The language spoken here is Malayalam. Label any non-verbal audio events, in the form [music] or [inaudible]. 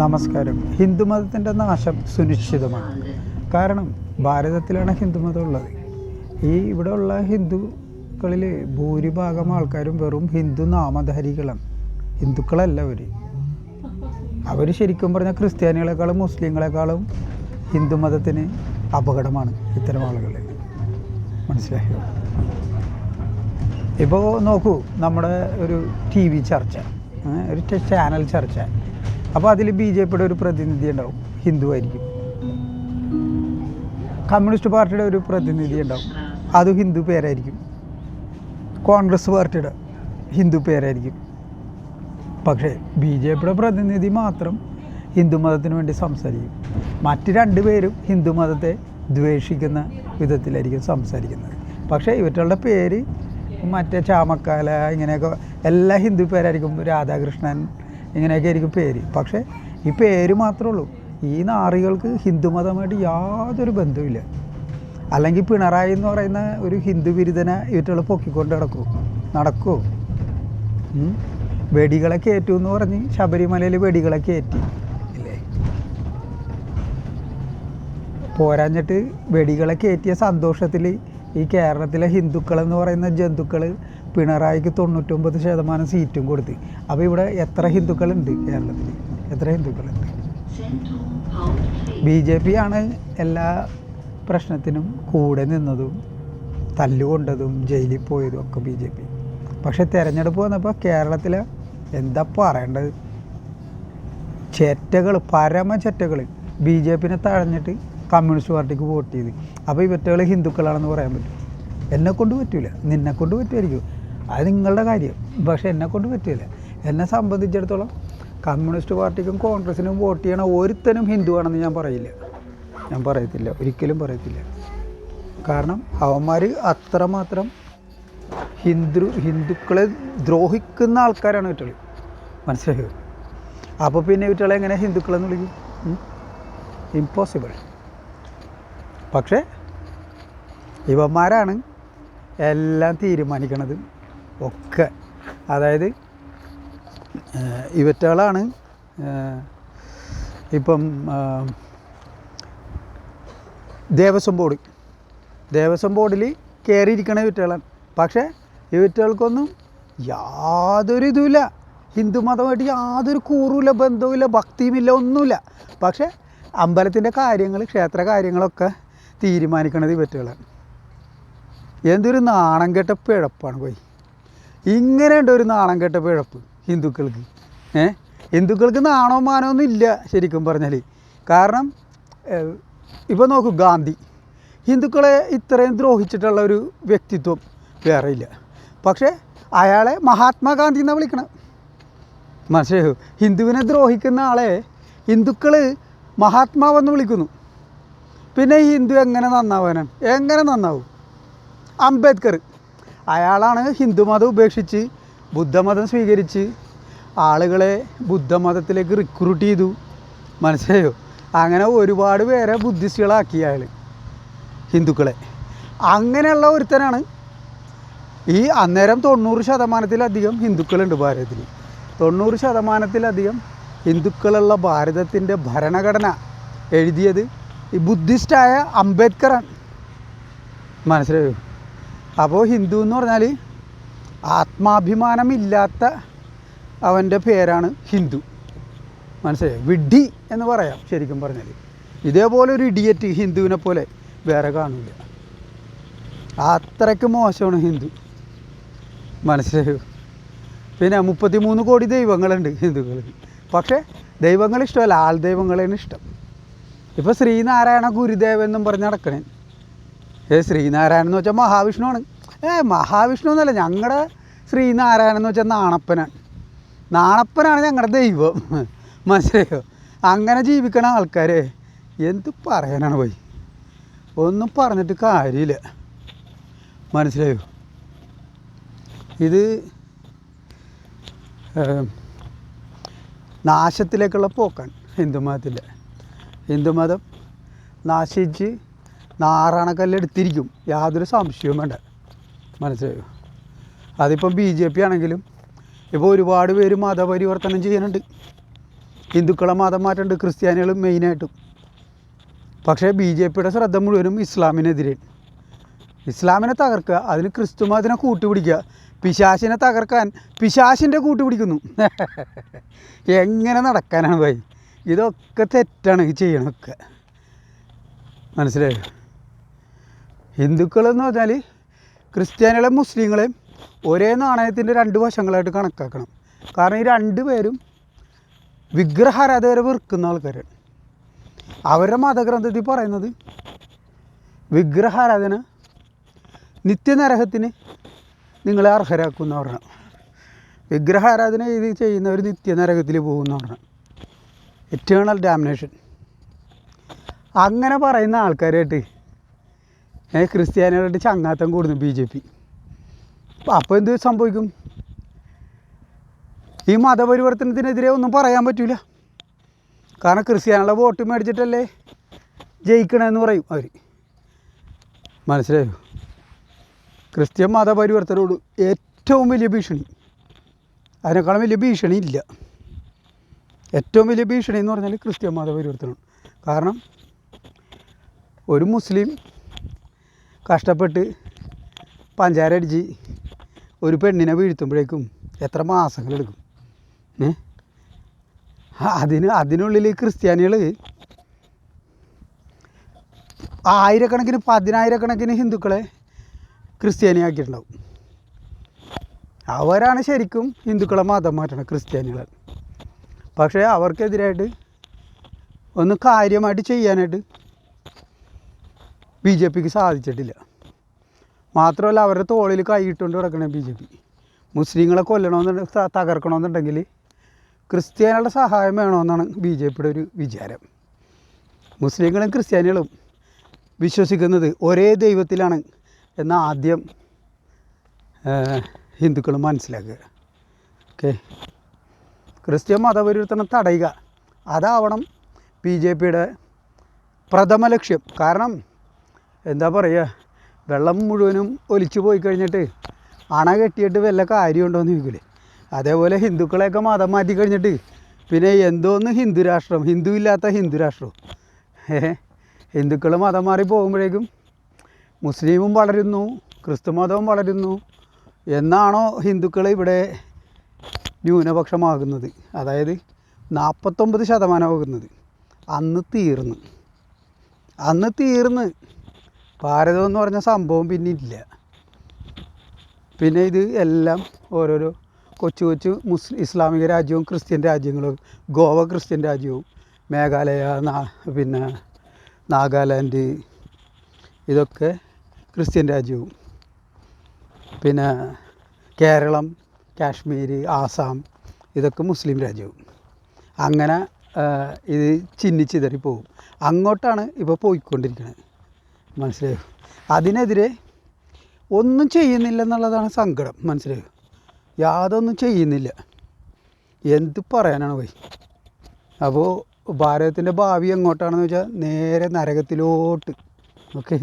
നമസ്കാരം. ഹിന്ദുമതത്തിന്റെ നാശം സുനിശ്ചിതമാണ്. കാരണം ഭാരതത്തിലാണ് ഹിന്ദുമതം ഉള്ളത്. ഈ ഇവിടെ ഉള്ള ഹിന്ദുക്കളിൽ ഭൂരിഭാഗം ആൾക്കാരും വെറും ഹിന്ദു നാമധാരികളാണ്. ഹിന്ദുക്കളല്ല അവർ അവർ ശരിക്കും പറഞ്ഞാൽ ക്രിസ്ത്യാനികളെക്കാളും മുസ്ലിങ്ങളെക്കാളും ഹിന്ദുമതത്തിന് അപകടമാണ് ഇത്തരം ആളുകൾ മനസ്സിലായോ? ഇപ്പോൾ നോക്കൂ നമ്മുടെ ഒരു ടി വി ചർച്ച ഒരു ചാനൽ ചർച്ച. അപ്പോൾ അതിൽ ബി ജെ പിയുടെ ഒരു പ്രതിനിധി ഉണ്ടാവും. ഹിന്ദു ആയിരിക്കും. കമ്മ്യൂണിസ്റ്റ് പാർട്ടിയുടെ ഒരു പ്രതിനിധി ഉണ്ടാവും. അത് ഹിന്ദു പേരായിരിക്കും. കോൺഗ്രസ് പാർട്ടിയുടെ ഹിന്ദു പേരായിരിക്കും. പക്ഷേ ബി ജെ പിയുടെ പ്രതിനിധി മാത്രം ഹിന്ദു മതത്തിന് വേണ്ടി സംസാരിക്കും. മറ്റ് രണ്ടുപേരും ഹിന്ദു മതത്തെ ദ്വേഷിക്കുന്ന വിധത്തിലായിരിക്കും സംസാരിക്കുന്നത്. പക്ഷേ ഇവറ്റുള്ള പേര് മറ്റേ ചാമക്കാല ഇങ്ങനെയൊക്കെ എല്ലാ ഹിന്ദു പേരായിരിക്കും. രാധാകൃഷ്ണൻ ഇങ്ങനെയൊക്കെ ആയിരിക്കും പേര്. പക്ഷേ ഈ പേര് മാത്രമേ ഉള്ളൂ. ഈ നാറികൾക്ക് ഹിന്ദുമതമായിട്ട് യാതൊരു ബന്ധവുമില്ല അല്ലെങ്കിൽ പിണറായി എന്ന് പറയുന്ന ഒരു ഹിന്ദു ബിരുദനെ ഇവറ്റുകൾ പൊക്കിക്കൊണ്ട് നടക്കൂ. നടക്കുമോ വെടികളെ കയറ്റു എന്ന് പറഞ്ഞ് ശബരിമലയിൽ വെടികളെ കയറ്റി ഇല്ലേ? പോരാഞ്ഞിട്ട് വെടികളെ കയറ്റിയ സന്തോഷത്തിൽ ഈ കേരളത്തിലെ ഹിന്ദുക്കൾ എന്ന് പറയുന്ന ജന്തുക്കൾ പിണറായിക്ക് തൊണ്ണൂറ്റൊമ്പത് ശതമാനം സീറ്റും കൊടുത്തു. അപ്പോൾ ഇവിടെ എത്ര ഹിന്ദുക്കളുണ്ട് കേരളത്തിൽ എത്ര ഹിന്ദുക്കളുണ്ട്? ബി ജെ പി ആണ് എല്ലാ പ്രശ്നത്തിനും കൂടെ നിന്നതും തല്ലുകൊണ്ടതും ജയിലിൽ പോയതും ഒക്കെ ബി ജെ പി. പക്ഷെ തിരഞ്ഞെടുപ്പ് വന്നപ്പോൾ കേരളത്തിലെ എന്താ പറയേണ്ടത്? ചെറ്റകൾ പരമ ചെറ്റകൾ ബി ജെ പിനെ തഴഞ്ഞിട്ട് കമ്മ്യൂണിസ്റ്റ് പാർട്ടിക്ക് വോട്ട് ചെയ്ത്. അപ്പോൾ ഇവറ്റകൾ ഹിന്ദുക്കളാണെന്ന് പറയാൻ പറ്റും. എന്നെ കൊണ്ട് പറ്റില്ല നിന്നെ കൊണ്ട് പറ്റുമായിരിക്കും. അത് നിങ്ങളുടെ കാര്യം. പക്ഷേ എന്നെ കൊണ്ട് പറ്റില്ല എന്നെ സംബന്ധിച്ചിടത്തോളം കമ്മ്യൂണിസ്റ്റ് പാർട്ടിക്കും കോൺഗ്രസിനും വോട്ട് ചെയ്യണ ഒരുത്തനും ഹിന്ദുവാണെന്ന് ഞാൻ പറയില്ല. ഞാൻ പറയത്തില്ല. ഒരിക്കലും പറയത്തില്ല. കാരണം അവന്മാർ അത്രമാത്രം ഹിന്ദു ഹിന്ദുക്കളെ ദ്രോഹിക്കുന്ന ആൾക്കാരാണ് ഇവറ്റകൾ മനസ്സിലായോ? അപ്പോൾ പിന്നെ ഇവറ്റകളെ എങ്ങനെ ഹിന്ദുക്കളെന്ന് വിളിക്കും? ഇമ്പോസിബിൾ പക്ഷേ ഇവന്മാരാണ് എല്ലാം തീരുമാനിക്കണത് ഒക്കെ. അതായത് ഇവറ്റകളാണ് ഇപ്പം ദേവസ്വം ബോർഡ്. ദേവസ്വം ബോർഡിൽ കയറിയിരിക്കണ ഇവറ്റകളാണ്. പക്ഷേ ഇവറ്റകൾക്കൊന്നും യാതൊരു ഇതുമില്ല. ഹിന്ദു മതമായിട്ട് യാതൊരു കൂറുമില്ല ബന്ധവുമില്ല ഭക്തിയുമില്ല ഒന്നുമില്ല. പക്ഷേ അമ്പലത്തിന്റെ കാര്യങ്ങൾ ക്ഷേത്ര കാര്യങ്ങളൊക്കെ തീരുമാനിക്കണത് ഇവറ്റകളാണ് എന്തൊരു നാണം കെട്ട പിഴപ്പാണ് പോയി ഇങ്ങനെയുണ്ട് ഒരു നാണം കെട്ട പിഴപ്പ് ഹിന്ദുക്കൾക്ക്. ഏ? ഹിന്ദുക്കൾക്ക് നാണോ മാനോ ഒന്നും ഇല്ല ശരിക്കും പറഞ്ഞാൽ കാരണം ഇപ്പോൾ നോക്കൂ ഗാന്ധി. ഹിന്ദുക്കളെ ഇത്രയും ദ്രോഹിച്ചിട്ടുള്ള ഒരു വ്യക്തിത്വം വേറെ ഇല്ല. പക്ഷേ അയാളെ മഹാത്മാഗാന്ധി എന്നാണ് വിളിക്കണം. മനസ്സിലായോ? ഹിന്ദുവിനെ ദ്രോഹിക്കുന്ന ആളെ ഹിന്ദുക്കൾ മഹാത്മാവെന്ന് വിളിക്കുന്നു. പിന്നെ ഹിന്ദു എങ്ങനെ നന്നാവാനാണ്? എങ്ങനെ നന്നാവും? അംബേദ്കർ. അയാളാണ് ഹിന്ദുമതം ഉപേക്ഷിച്ച് ബുദ്ധമതം സ്വീകരിച്ച് ആളുകളെ ബുദ്ധമതത്തിലേക്ക് റിക്രൂട്ട് ചെയ്തു. മനസ്സിലായോ? അങ്ങനെ ഒരുപാട് പേരെ ബുദ്ധിസ്റ്റുകളാക്കി അയാൾ ഹിന്ദുക്കളെ. അങ്ങനെയുള്ള ഒരുത്തനാണ് ഈ അന്നേരം തൊണ്ണൂറ് ശതമാനത്തിലധികം ഹിന്ദുക്കളുണ്ട് ഭാരതത്തിൽ. തൊണ്ണൂറ് ശതമാനത്തിലധികം ഹിന്ദുക്കളുള്ള ഭാരതത്തിന്റെ ഭരണഘടന എഴുതിയത് ഈ ബുദ്ധിസ്റ്റായ അംബേദ്കറാണ്. മനസ്സിലായോ? അപ്പോൾ ഹിന്ദു എന്ന് പറഞ്ഞാൽ ആത്മാഭിമാനമില്ലാത്ത അവന്റെ പേരാണ് ഹിന്ദു. മനസ്സിലായോ? വിഡ്ഢി എന്ന് പറയാം ശരിക്കും പറഞ്ഞാൽ ഇതേപോലെ ഒരു ഇഡിയറ്റ് ഹിന്ദുവിനെ പോലെ വേറെ കാണില്ല അത്രയ്ക്ക് മോശമാണ് ഹിന്ദു. മനസ്സിലായോ? പിന്നെ മുപ്പത്തിമൂന്ന് കോടി ദൈവങ്ങളുണ്ട് ഹിന്ദുക്കൾക്ക്. പക്ഷേ ദൈവങ്ങൾ ഇഷ്ടമല്ല. ആൾ ദൈവങ്ങളെയാണ് ഇഷ്ടം. ഇപ്പോൾ ശ്രീനാരായണ ഗുരുദേവൻ എന്നും പറഞ്ഞ് നടക്കണേ. ഏ ശ്രീനാരായണൻ എന്ന് വെച്ചാൽ മഹാവിഷ്ണുവാണ്. ഏ മഹാവിഷ്ണു എന്നല്ല ഞങ്ങളുടെ ശ്രീനാരായണൻ എന്ന് വെച്ചാൽ നാണപ്പനാണ് നാണപ്പനാണ് ഞങ്ങളുടെ ദൈവം. മനസ്സിലായോ? അങ്ങനെ ജീവിക്കണ ആൾക്കാരെ എന്ത് പറയാനാണ് പോയി ഒന്നും പറഞ്ഞിട്ട് കാര്യമില്ല. മനസ്സിലായോ? ഇത് നാശത്തിലേക്കുള്ള പോക്കാണ്. ഹിന്ദുമതത്തിന്റെ ഹിന്ദുമതം നാശിച്ച് നാറാണക്കല്ലെടുത്തിരിക്കും യാതൊരു സംശയവും വേണ്ട. മനസ്സിലായോ? അതിപ്പം ബി ജെ പി ആണെങ്കിലും ഇപ്പോൾ ഒരുപാട് പേര് മതപരിവർത്തനം ചെയ്യുന്നുണ്ട്. ഹിന്ദുക്കളെ മതം മാറ്റുണ്ട് ക്രിസ്ത്യാനികൾ മെയിനായിട്ടും. പക്ഷേ ബി ജെ പിയുടെ ശ്രദ്ധ മുഴുവനും ഇസ്ലാമിനെതിരെ. ഇസ്ലാമിനെ തകർക്കുക അതിന് ക്രിസ്തു മതത്തിനെ കൂട്ടുപിടിക്കുക പിശാശിനെ തകർക്കാൻ പിശാശിന്റെ കൂട്ടുപിടിക്കുന്നു. [laughs] എങ്ങനെ നടക്കാനാണ് ഭായി? ഇതൊക്കെ തെറ്റാണ് ഈ ചെയ്യണമൊക്കെ മനസ്സിലായോ? ഹിന്ദുക്കളെന്ന് പറഞ്ഞാൽ ക്രിസ്ത്യാനികളെയും മുസ്ലിങ്ങളെയും ഒരേ നാണയത്തിന്റെ രണ്ട് വശങ്ങളായിട്ട് കണക്കാക്കണം. കാരണം ഈ രണ്ട് പേരും വിഗ്രഹാരാധകരെ വെറുക്കുന്ന ആൾക്കാരാണ്. അവരുടെ മതഗ്രന്ഥത്തിൽ പറയുന്നത് വിഗ്രഹാരാധന നിത്യനരഹത്തിന് നിങ്ങളെ അർഹരാക്കുമെന്ന് പറഞ്ഞു വിഗ്രഹാരാധന ഇത് ചെയ്യുന്നവർ നിത്യനരകത്തിൽ പോകുമെന്ന് പറഞ്ഞ എറ്റേണൽ ഡാമിനേഷൻ അങ്ങനെ പറയുന്ന ആൾക്കാരായിട്ട് ക്രിസ്ത്യാനികളായിട്ട് ചങ്ങാത്തം കൂടുന്നു ബി ജെ പി. അപ്പോൾ എന്ത് സംഭവിക്കും? ഈ മതപരിവർത്തനത്തിനെതിരെ ഒന്നും പറയാൻ പറ്റില്ല കാരണം ക്രിസ്ത്യാനികളുടെ വോട്ട് മേടിച്ചിട്ടല്ലേ ജയിക്കണമെന്ന് പറയും അവർ മനസ്സിലായോ? ക്രിസ്ത്യൻ മതപരിവർത്തനോട് ഏറ്റവും വലിയ ഭീഷണി. അതിനേക്കാളും വലിയ ഭീഷണി ഇല്ല ഏറ്റവും വലിയ ഭീഷണി എന്ന് പറഞ്ഞാൽ ക്രിസ്ത്യൻ മതപരിവർത്തനമാണ് കാരണം ഒരു മുസ്ലിം കഷ്ടപ്പെട്ട് പഞ്ചാര അടിച്ച് ഒരു പെണ്ണിനെ വീഴ്ത്തുമ്പോഴേക്കും എത്ര മാസങ്ങളെടുക്കും ഏ? അതിന് അതിനുള്ളിൽ ക്രിസ്ത്യാനികൾ ആയിരക്കണക്കിന് പതിനായിരക്കണക്കിന് ഹിന്ദുക്കളെ ക്രിസ്ത്യാനിയാക്കിയിട്ടുണ്ടാവും. അവരാണ് ശരിക്കും ഹിന്ദുക്കളെ മതം മാറ്റണം ക്രിസ്ത്യാനികൾ പക്ഷേ അവർക്കെതിരായിട്ട് ഒന്ന് കാര്യമായിട്ട് ചെയ്യാനായിട്ട് ബി ജെ പിക്ക് സാധിച്ചിട്ടില്ല. മാത്രമല്ല അവരുടെ തോളിൽ കൈയിട്ടുകൊണ്ട് കിടക്കണേ ബി ജെ പി. മുസ്ലിങ്ങളെ കൊല്ലണമെന്നുണ്ടെങ്കിൽ തകർക്കണമെന്നുണ്ടെങ്കിൽ ക്രിസ്ത്യാനികളുടെ സഹായം വേണമെന്നാണ് ബി ജെ പിയുടെ ഒരു വിചാരം. മുസ്ലിങ്ങളും ക്രിസ്ത്യാനികളും വിശ്വസിക്കുന്നത് ഒരേ ദൈവത്തിലാണ് എന്ന് ആദ്യം ഹിന്ദുക്കൾ മനസ്സിലാക്കുക. ഓക്കെ? ക്രിസ്ത്യൻ മതപരിവർത്തനം തടയുക. അതാവണം ബി ജെ പിയുടെ പ്രഥമ ലക്ഷ്യം. കാരണം എന്താ പറയുക വെള്ളം മുഴുവനും ഒലിച്ചു പോയി കഴിഞ്ഞിട്ട് അണ കെട്ടിയിട്ട് വല്ല കാര്യമുണ്ടോ എന്ന് ചോദിക്കില്ലേ? അതേപോലെ ഹിന്ദുക്കളെയൊക്കെ മതം മാറ്റി കഴിഞ്ഞിട്ട് പിന്നെ എന്തോന്ന് ഹിന്ദു രാഷ്ട്രം ഹിന്ദു ഇല്ലാത്ത ഹിന്ദു രാഷ്ട്രം. ഏ ഹിന്ദുക്കൾ മതം മാറി പോകുമ്പോഴേക്കും മുസ്ലിമും വളരുന്നു ക്രിസ്തു മതവും വളരുന്നു. എന്നാണോ ഹിന്ദുക്കൾ ഇവിടെ ന്യൂനപക്ഷമാകുന്നത്. അതായത് നാൽപ്പത്തൊമ്പത് ശതമാനമാകുന്നത് അന്ന് തീർന്ന്. അന്ന് തീർന്ന്. ഭാരതം എന്ന് പറഞ്ഞ സംഭവം പിന്നെ ഇല്ല പിന്നെ ഇത് എല്ലാം ഓരോരോ കൊച്ചു കൊച്ചു മുസ് ഇസ്ലാമിക രാജ്യവും ക്രിസ്ത്യൻ രാജ്യങ്ങളും ഗോവ ക്രിസ്ത്യൻ രാജ്യവും മേഘാലയ പിന്നെ നാഗാലാൻഡ് ഇതൊക്കെ ക്രിസ്ത്യൻ രാജ്യവും. പിന്നെ കേരളം കാശ്മീർ ആസാം ഇതൊക്കെ മുസ്ലിം രാജ്യവും. അങ്ങനെ ഇത് ചിന്നിച്ചിതറി പോകും അങ്ങോട്ടാണ് ഇപ്പോൾ പോയിക്കൊണ്ടിരിക്കുന്നത് മനസ്സിലായോ? അതിനെതിരെ ഒന്നും ചെയ്യുന്നില്ല എന്നുള്ളതാണ് സങ്കടം. മനസ്സിലായോ? യാതൊന്നും ചെയ്യുന്നില്ല. എന്ത് പറയാനാണ് പോയി അപ്പോൾ ഭാരതത്തിന്റെ ഭാവി എങ്ങോട്ടാണെന്ന് വെച്ചാൽ നേരെ നരകത്തിലോട്ട്. ഓക്കെ?